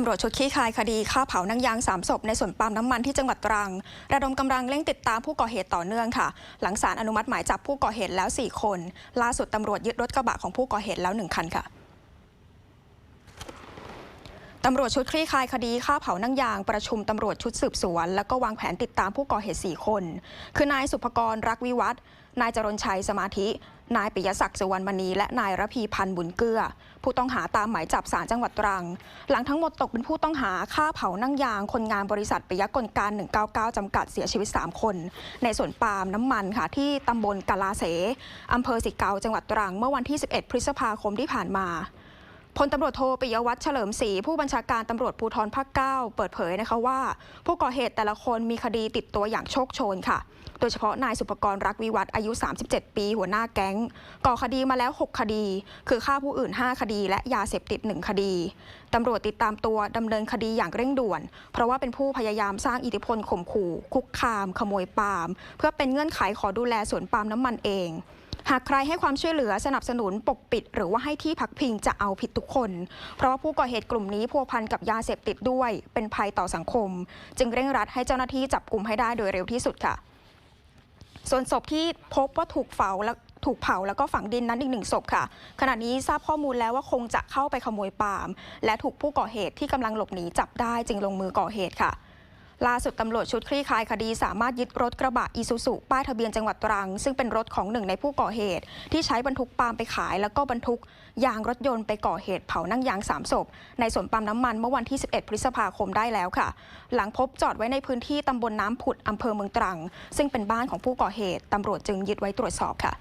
ตำรวจชุดคี้คายคดีฆ่าเผานั่งยางสามศพในสวนปาล์มน้ำมันที่จังหวัดตรัง ระดมกำลังเร่งติดตามผู้ก่อเหตุต่อเนื่องค่ะ หลังสารอนุมัติหมายจับผู้ก่อเหตุแล้ว 4 คน ล่าสุดตำรวจยึดรถกระบะของผู้ก่อเหตุแล้ว 1 คันค่ะ ตำรวจชุดคลี่คลายคดีฆ่าเผานั่งยางประชุมตำรวจชุดสืบสวน แล้วก็วางแผนติดตามผู้ก่อเหตุ 4 คน คือนายสุภกรรักวิวัฒนายจรนชัยสมาธิ นายปิยศักดิ์สุวรรณมณี และนายระพีพันธ์บุญเกื้อ ผู้ต้องหาตามหมายจับศาลจังหวัดตรัง หลังทั้งหมดตกเป็นผู้ต้องหาฆ่าเผานั่งยาง คนงานบริษัทปิยกลการ 199 จำกัดเสียชีวิต 3 คน ในสวนปาล์มน้ำมันค่ะที่ตำบลกาลาเสอำเภอสิเกาจังหวัดตรัง เมื่อวันที่ 11 พฤษภาคมที่ผ่านมา พลตำรวจโทปิยวัฒน์เฉลิมศรีผู้บัญชาการตำรวจภูธรภาค9เปิดเผยนะคะว่า ผู้ก่อเหตุแต่ละคนมีคดีติดตัวอย่างโชคโชนค่ะ โดยเฉพาะนายสุภกรรักวิวัฒน์อายุ 37 ปี หัวหน้าแก๊ง ก่อคดีมาแล้ว 6 คดี คือฆ่าผู้อื่น 5 คดี และยาเสพติด 1 คดีตำรวจติดตามตัวดำเนินคดีอย่างเร่งด่วน เพราะว่าเป็นผู้พยายามสร้างอิทธิพลข่มขู่ คุกคาม ขโมยปาล์มเพื่อเป็นเงื่อนไขขอดูแลสวนปาล์มน้ำมันเอง หากใครให้ความช่วยเหลือสนับสนุนปกปิด หรือว่าให้ที่พักพิงจะเอาผิดทุกคน เพราะว่าผู้ก่อเหตุกลุ่มนี้พัวพันกับยาเสพติดด้วย เป็นภัยต่อสังคม จึงเร่งรัดให้เจ้าหน้าที่จับกลุ่มให้ได้โดยเร็วที่สุดค่ะ ส่วนศพที่พบว่าถูกเผาและถูกเผาแล้วก็ฝังดินนั้นอีกหนึ่งศพค่ะ ขณะนี้ทราบข้อมูลแล้วว่าคงจะเข้าไปขโมยปาล์มและถูกผู้ก่อเหตุที่กำลังหลบหนีจับได้จึงลงมือก่อเหตุค่ะ ล่าสุดตำรวจชุดคลี่คลายคดีสามารถยึดรถกระบะอีซูซุป้ายทะเบียนจังหวัดตรัง ซึ่งเป็นรถของหนึ่งในผู้ก่อเหตุ ที่ใช้บรรทุกปาล์มไปขาย แล้วก็บรรทุกยางรถยนต์ไปก่อเหตุเผานั่งยางสามศพในสวนปาล์มน้ำมันเมื่อวันที่ 11 พฤษภาคมได้แล้วค่ะ หลังพบจอดไว้ในพื้นที่ตำบลน้ำผุดอำเภอเมืองตรัง ซึ่งเป็นบ้านของผู้ก่อเหตุตำรวจจึงยึดไว้ตรวจสอบค่ะ